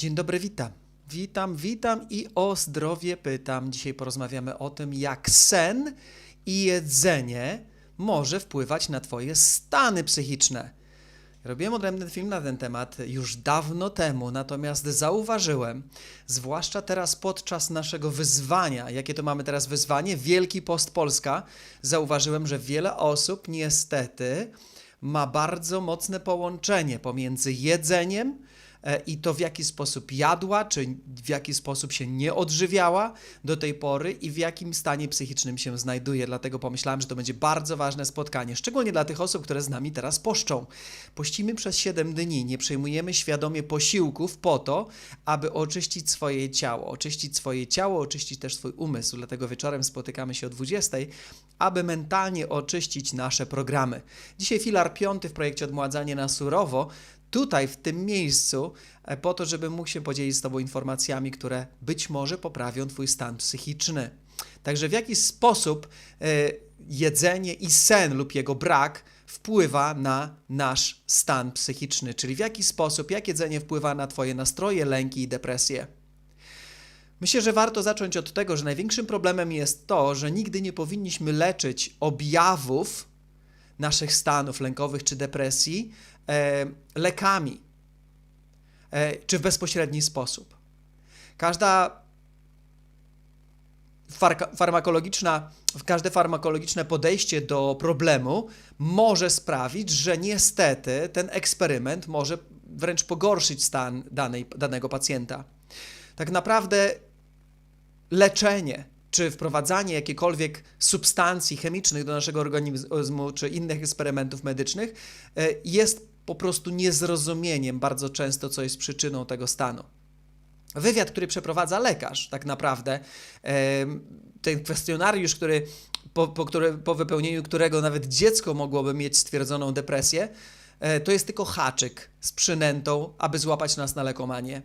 Dzień dobry, witam. Witam, witam i o zdrowie pytam. Dzisiaj porozmawiamy o tym, jak sen i jedzenie może wpływać na Twoje stany psychiczne. Robiłem odrębny film na ten temat już dawno temu, natomiast zauważyłem, zwłaszcza teraz podczas naszego wyzwania, jakie to mamy teraz wyzwanie, Wielki Post Polska, zauważyłem, że wiele osób niestety ma bardzo mocne połączenie pomiędzy jedzeniem, i to w jaki sposób jadła, czy w jaki sposób się nie odżywiała do tej pory i w jakim stanie psychicznym się znajduje. Dlatego pomyślałem, że to będzie bardzo ważne spotkanie, szczególnie dla tych osób, które z nami teraz poszczą. Pościmy przez 7 dni, nie przejmujemy świadomie posiłków po to, aby oczyścić swoje ciało, oczyścić swoje ciało, oczyścić też swój umysł. Dlatego wieczorem spotykamy się o 20, aby mentalnie oczyścić nasze programy. Dzisiaj filar piąty w projekcie Odmładzanie na surowo tutaj, w tym miejscu, e, po to, żeby mógł się podzielić z Tobą informacjami, które być może poprawią Twój stan psychiczny. Także w jaki sposób e, jedzenie i sen lub jego brak wpływa na nasz stan psychiczny, czyli w jaki sposób, jak jedzenie wpływa na Twoje nastroje, lęki i depresje. Myślę, że warto zacząć od tego, że największym problemem jest to, że nigdy nie powinniśmy leczyć objawów naszych stanów lękowych czy depresji e, lekami, e, czy w bezpośredni sposób. Każda farmakologiczna, każde farmakologiczne podejście do problemu może sprawić, że niestety ten eksperyment może wręcz pogorszyć stan danej, danego pacjenta. Tak naprawdę leczenie czy wprowadzanie jakiejkolwiek substancji chemicznych do naszego organizmu, czy innych eksperymentów medycznych e, jest po prostu niezrozumieniem bardzo często, co jest przyczyną tego stanu. Wywiad, który przeprowadza lekarz, tak naprawdę, e, ten kwestionariusz, który, po, po, który, po wypełnieniu którego nawet dziecko mogłoby mieć stwierdzoną depresję, e, to jest tylko haczyk z przynętą, aby złapać nas na lekomanię.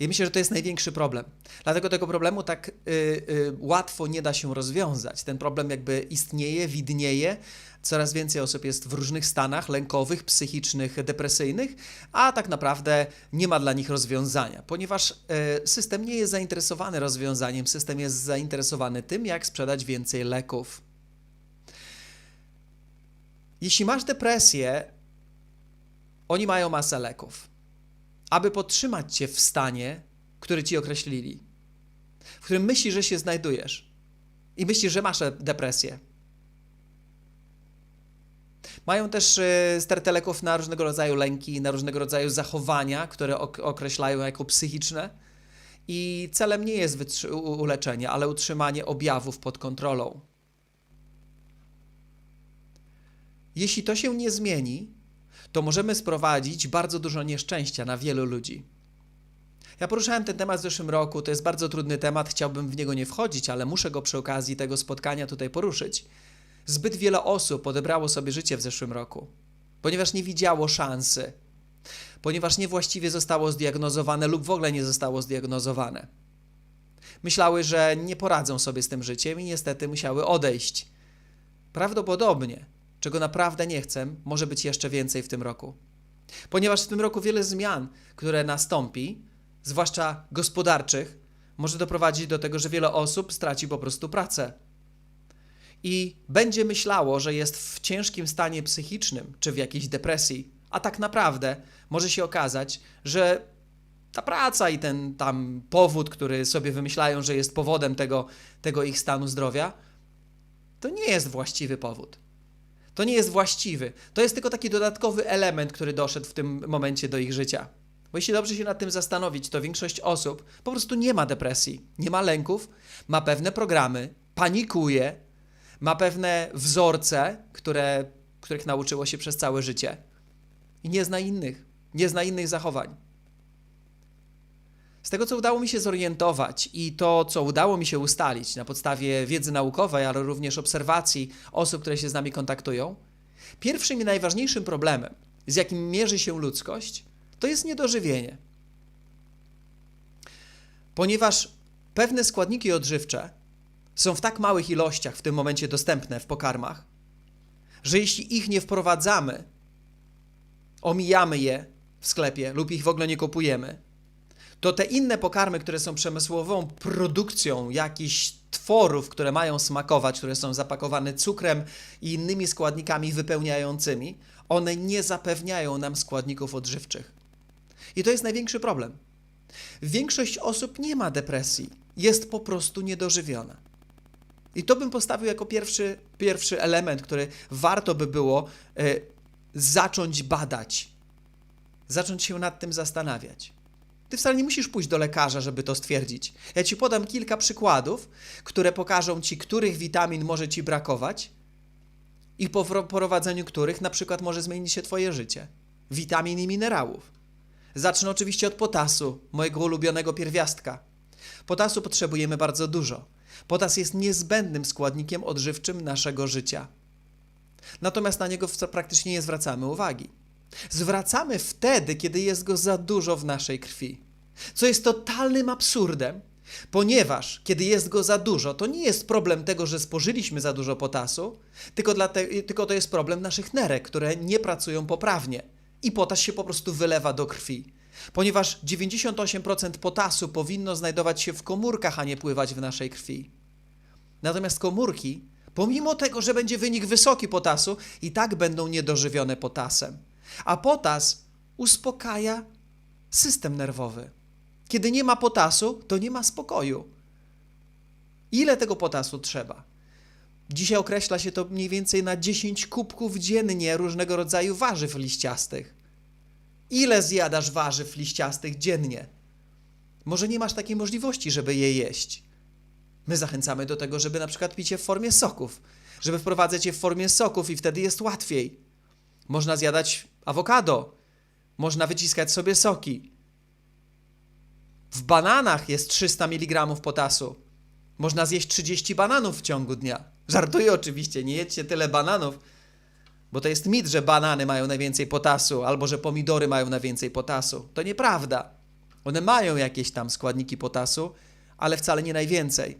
I myślę, że to jest największy problem. Dlatego tego problemu tak y, y, łatwo nie da się rozwiązać. Ten problem jakby istnieje, widnieje. Coraz więcej osób jest w różnych stanach lękowych, psychicznych, depresyjnych, a tak naprawdę nie ma dla nich rozwiązania, ponieważ y, system nie jest zainteresowany rozwiązaniem, system jest zainteresowany tym, jak sprzedać więcej leków. Jeśli masz depresję, oni mają masę leków aby podtrzymać cię w stanie, który ci określili, w którym myślisz, że się znajdujesz i myślisz, że masz depresję. Mają też e, stertę leków na różnego rodzaju lęki, na różnego rodzaju zachowania, które określają jako psychiczne. I celem nie jest uleczenie, ale utrzymanie objawów pod kontrolą. Jeśli to się nie zmieni, to możemy sprowadzić bardzo dużo nieszczęścia na wielu ludzi. Ja poruszałem ten temat w zeszłym roku, to jest bardzo trudny temat, chciałbym w niego nie wchodzić, ale muszę go przy okazji tego spotkania tutaj poruszyć. Zbyt wiele osób odebrało sobie życie w zeszłym roku, ponieważ nie widziało szansy, ponieważ niewłaściwie zostało zdiagnozowane lub w ogóle nie zostało zdiagnozowane. Myślały, że nie poradzą sobie z tym życiem i niestety musiały odejść. Prawdopodobnie czego naprawdę nie chcę, może być jeszcze więcej w tym roku. Ponieważ w tym roku wiele zmian, które nastąpi, zwłaszcza gospodarczych, może doprowadzić do tego, że wiele osób straci po prostu pracę. I będzie myślało, że jest w ciężkim stanie psychicznym czy w jakiejś depresji, a tak naprawdę może się okazać, że ta praca i ten tam powód, który sobie wymyślają, że jest powodem tego, tego ich stanu zdrowia, to nie jest właściwy powód. To nie jest właściwy. To jest tylko taki dodatkowy element, który doszedł w tym momencie do ich życia. Bo jeśli dobrze się nad tym zastanowić, to większość osób po prostu nie ma depresji, nie ma lęków, ma pewne programy, panikuje, ma pewne wzorce, które, których nauczyło się przez całe życie i nie zna innych, nie zna innych zachowań. Z tego, co udało mi się zorientować i to, co udało mi się ustalić na podstawie wiedzy naukowej, ale również obserwacji osób, które się z nami kontaktują, pierwszym i najważniejszym problemem, z jakim mierzy się ludzkość, to jest niedożywienie. Ponieważ pewne składniki odżywcze są w tak małych ilościach w tym momencie dostępne w pokarmach, że jeśli ich nie wprowadzamy, omijamy je w sklepie lub ich w ogóle nie kupujemy, to te inne pokarmy, które są przemysłową produkcją jakichś tworów, które mają smakować, które są zapakowane cukrem i innymi składnikami wypełniającymi, one nie zapewniają nam składników odżywczych. I to jest największy problem. Większość osób nie ma depresji, jest po prostu niedożywiona. I to bym postawił jako pierwszy, pierwszy element, który warto by było e, zacząć badać, zacząć się nad tym zastanawiać. Ty wcale nie musisz pójść do lekarza, żeby to stwierdzić. Ja ci podam kilka przykładów, które pokażą ci, których witamin może ci brakować i po wprowadzeniu których na przykład może zmienić się twoje życie. Witamin i minerałów. Zacznę oczywiście od potasu, mojego ulubionego pierwiastka. Potasu potrzebujemy bardzo dużo. Potas jest niezbędnym składnikiem odżywczym naszego życia. Natomiast na niego praktycznie nie zwracamy uwagi. Zwracamy wtedy, kiedy jest go za dużo w naszej krwi. Co jest totalnym absurdem, ponieważ kiedy jest go za dużo, to nie jest problem tego, że spożyliśmy za dużo potasu, tylko, dlate, tylko to jest problem naszych nerek, które nie pracują poprawnie i potas się po prostu wylewa do krwi. Ponieważ 98% potasu powinno znajdować się w komórkach, a nie pływać w naszej krwi. Natomiast komórki, pomimo tego, że będzie wynik wysoki potasu, i tak będą niedożywione potasem. A potas uspokaja system nerwowy. Kiedy nie ma potasu, to nie ma spokoju. Ile tego potasu trzeba? Dzisiaj określa się to mniej więcej na 10 kubków dziennie różnego rodzaju warzyw liściastych. Ile zjadasz warzyw liściastych dziennie? Może nie masz takiej możliwości, żeby je jeść. My zachęcamy do tego, żeby na przykład pić je w formie soków, żeby wprowadzać je w formie soków i wtedy jest łatwiej. Można zjadać awokado, można wyciskać sobie soki. W bananach jest 300 mg potasu. Można zjeść 30 bananów w ciągu dnia. Żartuję oczywiście, nie jedźcie tyle bananów, bo to jest mit, że banany mają najwięcej potasu, albo że pomidory mają najwięcej potasu. To nieprawda. One mają jakieś tam składniki potasu, ale wcale nie najwięcej.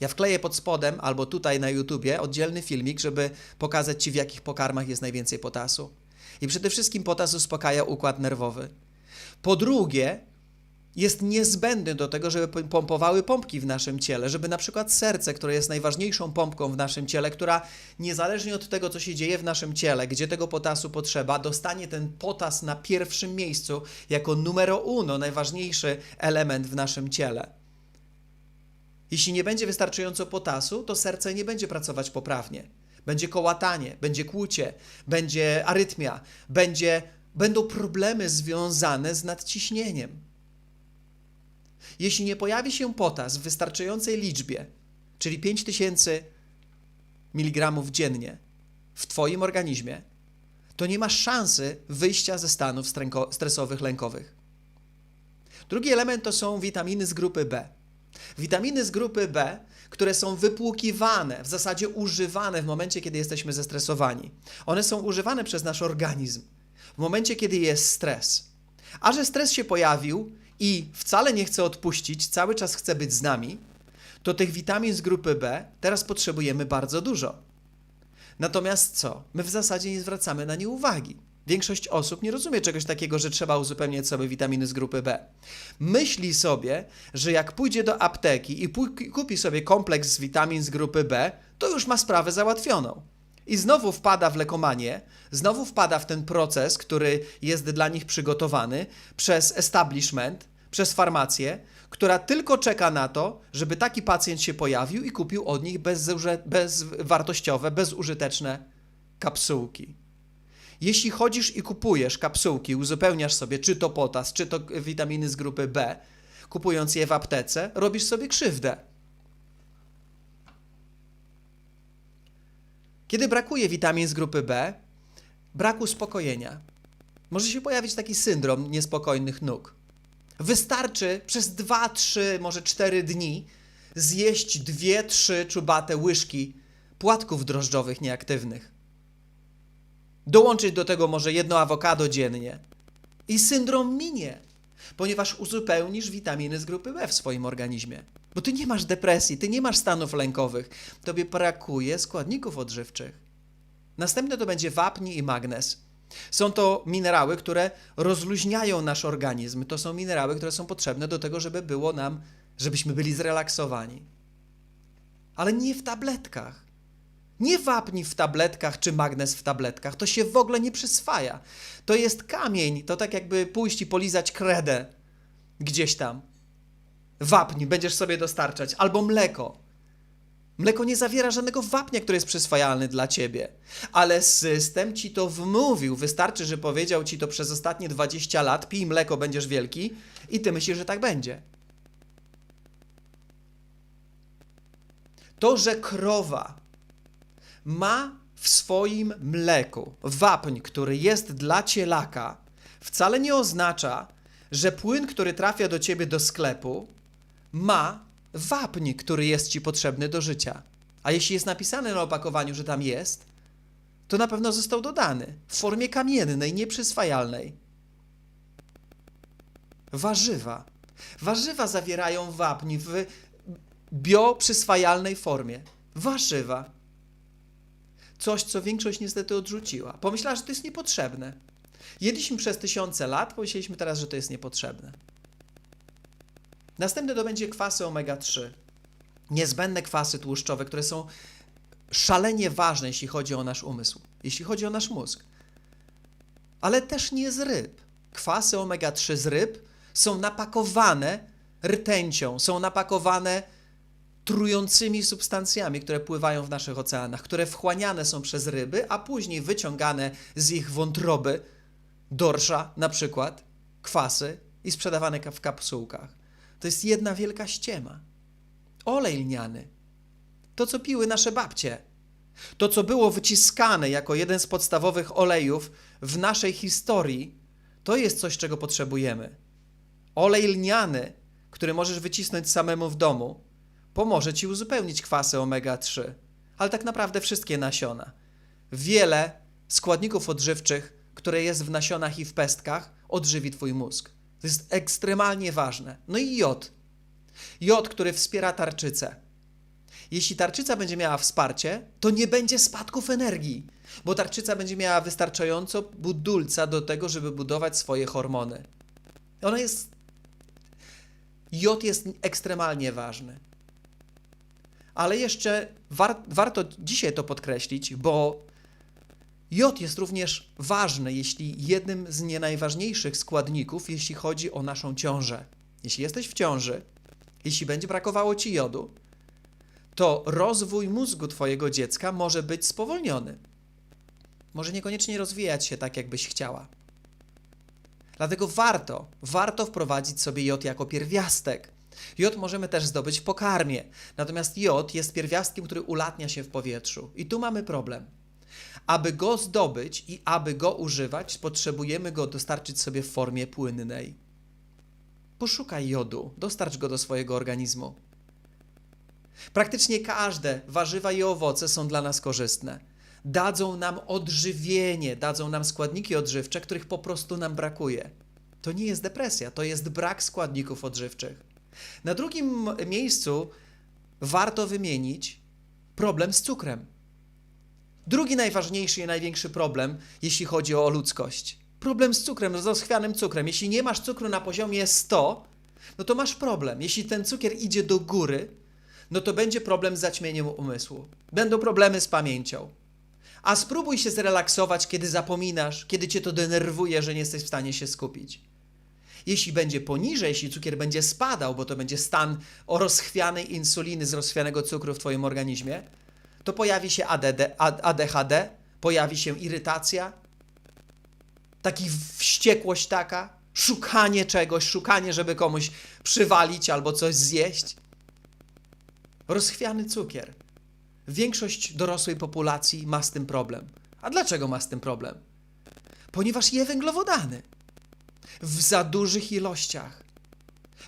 Ja wkleję pod spodem albo tutaj na YouTubie oddzielny filmik, żeby pokazać Ci, w jakich pokarmach jest najwięcej potasu. I przede wszystkim potas uspokaja układ nerwowy. Po drugie, jest niezbędny do tego, żeby pompowały pompki w naszym ciele, żeby na przykład serce, które jest najważniejszą pompką w naszym ciele, która niezależnie od tego, co się dzieje w naszym ciele, gdzie tego potasu potrzeba, dostanie ten potas na pierwszym miejscu jako numero uno, najważniejszy element w naszym ciele. Jeśli nie będzie wystarczająco potasu, to serce nie będzie pracować poprawnie. Będzie kołatanie, będzie kłucie, będzie arytmia, będzie, będą problemy związane z nadciśnieniem. Jeśli nie pojawi się potas w wystarczającej liczbie, czyli 5000 mg dziennie w Twoim organizmie, to nie masz szansy wyjścia ze stanów stresowych, lękowych. Drugi element to są witaminy z grupy B. Witaminy z grupy B, które są wypłukiwane, w zasadzie używane w momencie, kiedy jesteśmy zestresowani. One są używane przez nasz organizm w momencie, kiedy jest stres. A że stres się pojawił i wcale nie chce odpuścić, cały czas chce być z nami, to tych witamin z grupy B teraz potrzebujemy bardzo dużo. Natomiast co? My w zasadzie nie zwracamy na nie uwagi. Większość osób nie rozumie czegoś takiego, że trzeba uzupełniać sobie witaminy z grupy B. Myśli sobie, że jak pójdzie do apteki i kupi sobie kompleks z witamin z grupy B, to już ma sprawę załatwioną. I znowu wpada w lekomanię, znowu wpada w ten proces, który jest dla nich przygotowany przez establishment, przez farmację, która tylko czeka na to, żeby taki pacjent się pojawił i kupił od nich bezwartościowe, bezużyteczne kapsułki. Jeśli chodzisz i kupujesz kapsułki, uzupełniasz sobie czy to potas, czy to witaminy z grupy B, kupując je w aptece, robisz sobie krzywdę. Kiedy brakuje witamin z grupy B, brak uspokojenia. Może się pojawić taki syndrom niespokojnych nóg. Wystarczy przez 2, 3, może 4 dni zjeść 2, 3 czubate łyżki płatków drożdżowych nieaktywnych. Dołączyć do tego może jedno awokado dziennie i syndrom minie, ponieważ uzupełnisz witaminy z grupy B w swoim organizmie. Bo ty nie masz depresji, ty nie masz stanów lękowych, tobie brakuje składników odżywczych. Następne to będzie wapń i magnez. Są to minerały, które rozluźniają nasz organizm. To są minerały, które są potrzebne do tego, żeby było nam, żebyśmy byli zrelaksowani. Ale nie w tabletkach. Nie wapni w tabletkach czy magnes w tabletkach. To się w ogóle nie przyswaja. To jest kamień. To tak jakby pójść i polizać kredę gdzieś tam. Wapń będziesz sobie dostarczać. Albo mleko. Mleko nie zawiera żadnego wapnia, który jest przyswajalny dla ciebie. Ale system ci to wmówił. Wystarczy, że powiedział ci to przez ostatnie 20 lat: pij mleko, będziesz wielki, i ty myślisz, że tak będzie. To, że krowa ma w swoim mleku wapń, który jest dla cielaka, wcale nie oznacza, że płyn, który trafia do ciebie do sklepu, ma wapń, który jest ci potrzebny do życia. A jeśli jest napisane na opakowaniu, że tam jest, to na pewno został dodany w formie kamiennej, nieprzyswajalnej. Warzywa. Warzywa zawierają wapń w bioprzyswajalnej formie. Warzywa. Coś, co większość niestety odrzuciła. Pomyślała, że to jest niepotrzebne. Jedliśmy przez tysiące lat, pomyśleliśmy teraz, że to jest niepotrzebne. Następne to będzie kwasy omega-3. Niezbędne kwasy tłuszczowe, które są szalenie ważne, jeśli chodzi o nasz umysł, jeśli chodzi o nasz mózg. Ale też nie z ryb. Kwasy omega-3 z ryb są napakowane rtęcią, są napakowane trującymi substancjami, które pływają w naszych oceanach, które wchłaniane są przez ryby, a później wyciągane z ich wątroby, dorsza na przykład, kwasy i sprzedawane w kapsułkach. To jest jedna wielka ściema. Olej lniany. To, co piły nasze babcie. To, co było wyciskane jako jeden z podstawowych olejów w naszej historii, to jest coś, czego potrzebujemy. Olej lniany, który możesz wycisnąć samemu w domu, pomoże ci uzupełnić kwasy omega-3, ale tak naprawdę wszystkie nasiona. Wiele składników odżywczych, które jest w nasionach i w pestkach, odżywi twój mózg. To jest ekstremalnie ważne. No i jod. Jod, który wspiera tarczycę. Jeśli tarczyca będzie miała wsparcie, to nie będzie spadków energii, bo tarczyca będzie miała wystarczająco budulca do tego, żeby budować swoje hormony. Ona jest. Jod jest ekstremalnie ważny. Ale jeszcze war, warto dzisiaj to podkreślić, bo jod jest również ważny, jeśli jednym z nie najważniejszych składników, jeśli chodzi o naszą ciążę. Jeśli jesteś w ciąży, jeśli będzie brakowało ci jodu, to rozwój mózgu twojego dziecka może być spowolniony. Może niekoniecznie rozwijać się tak, jakbyś chciała. Dlatego warto, warto wprowadzić sobie jod jako pierwiastek. Jod możemy też zdobyć w pokarmie, natomiast jod jest pierwiastkiem, który ulatnia się w powietrzu. I tu mamy problem. Aby go zdobyć i aby go używać, potrzebujemy go dostarczyć sobie w formie płynnej. Poszukaj jodu, dostarcz go do swojego organizmu. Praktycznie każde warzywa i owoce są dla nas korzystne. Dadzą nam odżywienie, dadzą nam składniki odżywcze, których po prostu nam brakuje. To nie jest depresja, to jest brak składników odżywczych. Na drugim miejscu warto wymienić problem z cukrem. Drugi najważniejszy i największy problem, jeśli chodzi o ludzkość. Problem z cukrem, z rozchwianym cukrem. Jeśli nie masz cukru na poziomie 100, no to masz problem. Jeśli ten cukier idzie do góry, no to będzie problem z zaćmieniem umysłu. Będą problemy z pamięcią. A spróbuj się zrelaksować, kiedy zapominasz, kiedy cię to denerwuje, że nie jesteś w stanie się skupić. Jeśli będzie poniżej, jeśli cukier będzie spadał, bo to będzie stan o rozchwianej insuliny z rozchwianego cukru w Twoim organizmie, to pojawi się ADD, ADHD, pojawi się irytacja, taki wściekłość taka, szukanie czegoś, szukanie, żeby komuś przywalić albo coś zjeść. Rozchwiany cukier. Większość dorosłej populacji ma z tym problem. A dlaczego ma z tym problem? Ponieważ je węglowodany w za dużych ilościach.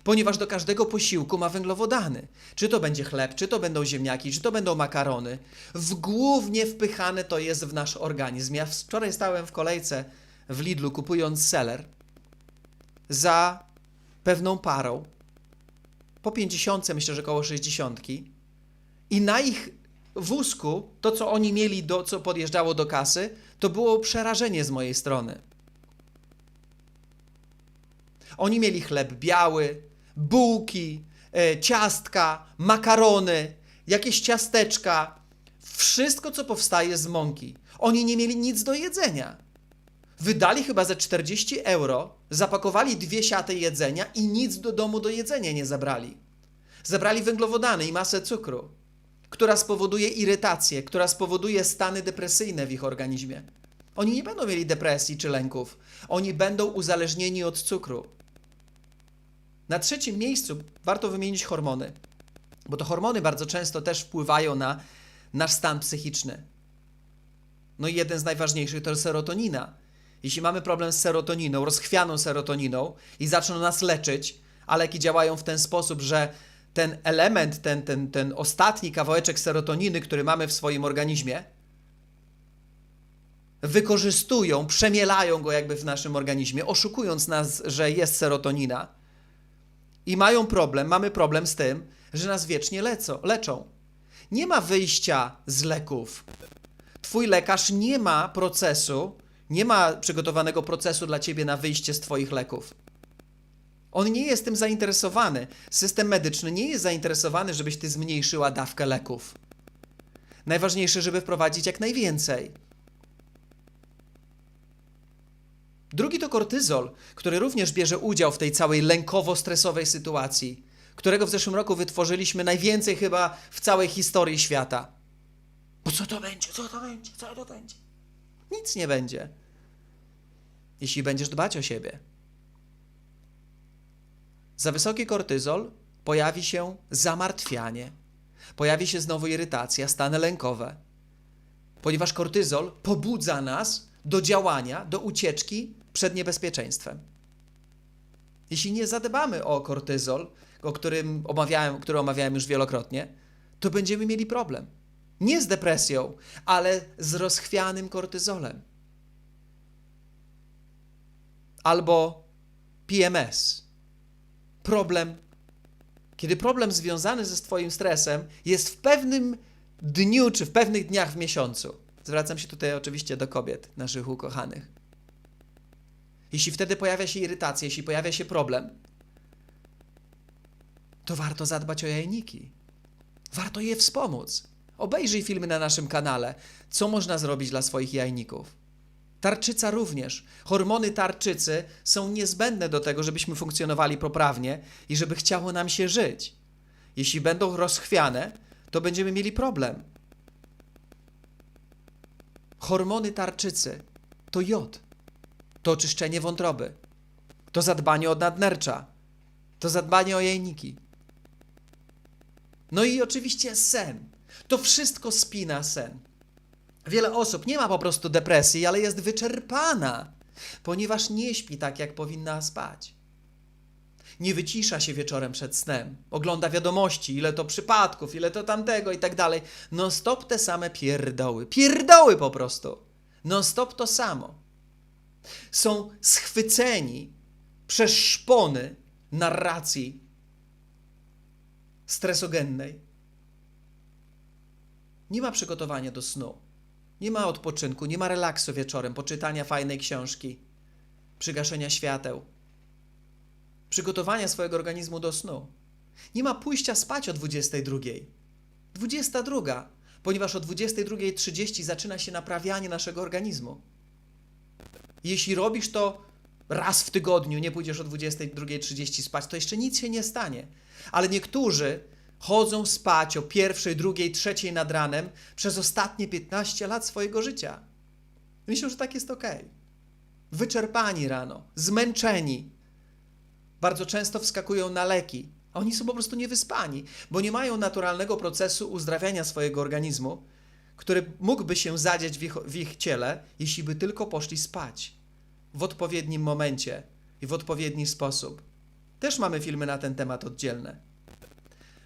Ponieważ do każdego posiłku ma węglowodany. Czy to będzie chleb, czy to będą ziemniaki, czy to będą makarony. W głównie wpychane to jest w nasz organizm. Ja wczoraj stałem w kolejce w Lidlu kupując seler za pewną parą. Po 50, myślę, że około 60. I na ich wózku, to co oni mieli, do, co podjeżdżało do kasy, to było przerażenie z mojej strony. Oni mieli chleb biały, bułki, e, ciastka, makarony, jakieś ciasteczka, wszystko, co powstaje z mąki. Oni nie mieli nic do jedzenia. Wydali chyba ze 40 euro, zapakowali dwie siaty jedzenia i nic do domu do jedzenia nie zabrali. Zabrali węglowodany i masę cukru, która spowoduje irytację, która spowoduje stany depresyjne w ich organizmie. Oni nie będą mieli depresji czy lęków, oni będą uzależnieni od cukru. Na trzecim miejscu warto wymienić hormony, bo to hormony bardzo często też wpływają na nasz stan psychiczny. No i jeden z najważniejszych to serotonina. Jeśli mamy problem z serotoniną, rozchwianą serotoniną i zaczną nas leczyć, a leki działają w ten sposób, że ten element, ten, ten, ten ostatni kawałeczek serotoniny, który mamy w swoim organizmie, wykorzystują, przemielają go jakby w naszym organizmie, oszukując nas, że jest serotonina. I mają problem, mamy problem z tym, że nas wiecznie leczą. Nie ma wyjścia z leków. Twój lekarz nie ma procesu, nie ma przygotowanego procesu dla ciebie na wyjście z Twoich leków. On nie jest tym zainteresowany. System medyczny nie jest zainteresowany, żebyś ty zmniejszyła dawkę leków. Najważniejsze, żeby wprowadzić jak najwięcej. Drugi to kortyzol, który również bierze udział w tej całej lękowo-stresowej sytuacji, którego w zeszłym roku wytworzyliśmy najwięcej chyba w całej historii świata. Bo co to będzie? Co to będzie? Co to będzie? Nic nie będzie. Jeśli będziesz dbać o siebie. Za wysoki kortyzol pojawi się zamartwianie, pojawi się znowu irytacja, stany lękowe, ponieważ kortyzol pobudza nas do działania, do ucieczki przed niebezpieczeństwem. Jeśli nie zadbamy o kortyzol, o którym omawiałem, który omawiałem już wielokrotnie, to będziemy mieli problem. Nie z depresją, ale z rozchwianym kortyzolem. Albo PMS. Problem, kiedy problem związany ze Twoim stresem jest w pewnym dniu czy w pewnych dniach w miesiącu. Zwracam się tutaj oczywiście do kobiet, naszych ukochanych. Jeśli wtedy pojawia się irytacja, jeśli pojawia się problem, to warto zadbać o jajniki. Warto je wspomóc. Obejrzyj filmy na naszym kanale, co można zrobić dla swoich jajników. Tarczyca również. Hormony tarczycy są niezbędne do tego, żebyśmy funkcjonowali poprawnie i żeby chciało nam się żyć. Jeśli będą rozchwiane, to będziemy mieli problem. Hormony tarczycy to jod, to oczyszczenie wątroby, to zadbanie o nadnercza, to zadbanie o jajniki. No i oczywiście sen. To wszystko spina sen. Wiele osób nie ma po prostu depresji, ale jest wyczerpana, ponieważ nie śpi tak, jak powinna spać. Nie wycisza się wieczorem przed snem, ogląda wiadomości, ile to przypadków, ile to tamtego i tak dalej. Non stop te same pierdoły. Pierdoły po prostu. Non stop to samo. Są schwyceni przez szpony narracji stresogennej. Nie ma przygotowania do snu. Nie ma odpoczynku, nie ma relaksu wieczorem, poczytania fajnej książki, przygaszenia świateł, przygotowania swojego organizmu do snu. Nie ma pójścia spać o 22. 22, ponieważ o 22.30 zaczyna się naprawianie naszego organizmu. Jeśli robisz to raz w tygodniu, nie pójdziesz o 22.30 spać, to jeszcze nic się nie stanie. Ale niektórzy chodzą spać o pierwszej, drugiej, trzeciej nad ranem przez ostatnie 15 lat swojego życia. Myślą, że tak jest ok. Wyczerpani rano, zmęczeni. Bardzo często wskakują na leki. A oni są po prostu niewyspani, bo nie mają naturalnego procesu uzdrawiania swojego organizmu, który mógłby się zadzieć w ich, w ich ciele, jeśli by tylko poszli spać w odpowiednim momencie i w odpowiedni sposób. Też mamy filmy na ten temat oddzielne.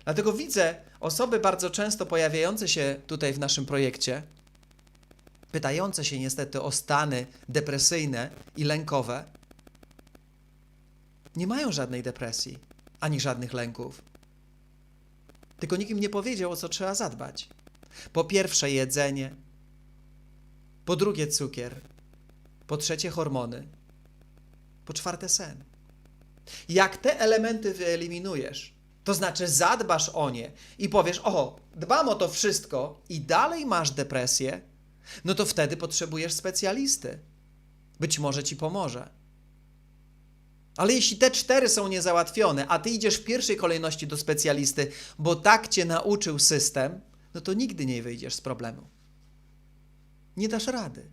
Dlatego widzę osoby bardzo często pojawiające się tutaj w naszym projekcie, pytające się niestety o stany depresyjne i lękowe, nie mają żadnej depresji ani żadnych lęków. Tylko nikt im nie powiedział, o co trzeba zadbać. Po pierwsze, jedzenie. Po drugie cukier. Po trzecie hormony. Po czwarte sen. Jak te elementy wyeliminujesz, to znaczy zadbasz o nie i powiesz: O, dbam o to wszystko, i dalej masz depresję, no to wtedy potrzebujesz specjalisty. Być może ci pomoże. Ale jeśli te cztery są niezałatwione, a ty idziesz w pierwszej kolejności do specjalisty, bo tak cię nauczył system, no to nigdy nie wyjdziesz z problemu. Nie dasz rady.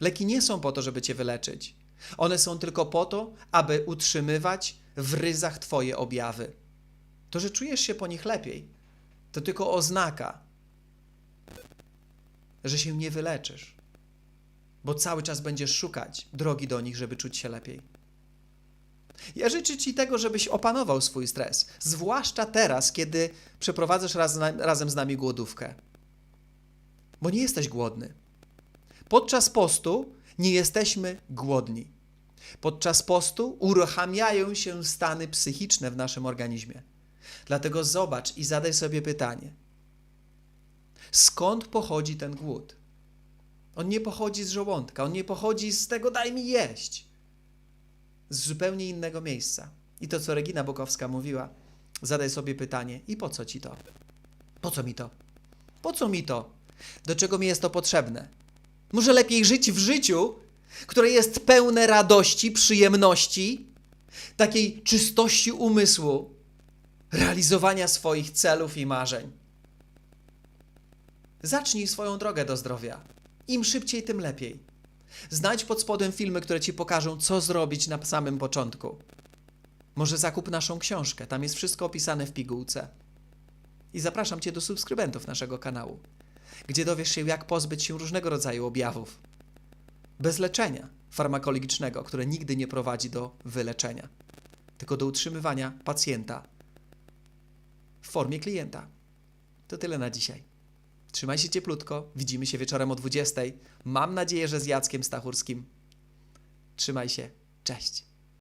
Leki nie są po to, żeby cię wyleczyć. One są tylko po to, aby utrzymywać w ryzach twoje objawy. To, że czujesz się po nich lepiej, to tylko oznaka, że się nie wyleczysz, bo cały czas będziesz szukać drogi do nich, żeby czuć się lepiej. Ja życzę Ci tego, żebyś opanował swój stres, zwłaszcza teraz, kiedy przeprowadzasz raz, razem z nami głodówkę. Bo nie jesteś głodny. Podczas postu nie jesteśmy głodni. Podczas postu uruchamiają się stany psychiczne w naszym organizmie. Dlatego zobacz i zadaj sobie pytanie: skąd pochodzi ten głód? On nie pochodzi z żołądka, on nie pochodzi z tego daj mi jeść. Z zupełnie innego miejsca. I to, co Regina Bokowska mówiła, zadaj sobie pytanie: i po co ci to? Po co mi to? Po co mi to? Do czego mi jest to potrzebne? Może lepiej żyć w życiu, które jest pełne radości, przyjemności, takiej czystości umysłu, realizowania swoich celów i marzeń. Zacznij swoją drogę do zdrowia. Im szybciej, tym lepiej. Znajdź pod spodem filmy, które ci pokażą, co zrobić na samym początku. Może zakup naszą książkę, tam jest wszystko opisane w pigułce. I zapraszam Cię do subskrybentów naszego kanału, gdzie dowiesz się, jak pozbyć się różnego rodzaju objawów. Bez leczenia farmakologicznego, które nigdy nie prowadzi do wyleczenia, tylko do utrzymywania pacjenta w formie klienta. To tyle na dzisiaj. Trzymaj się cieplutko. Widzimy się wieczorem o 20. Mam nadzieję, że z Jackiem Stachurskim. Trzymaj się. Cześć.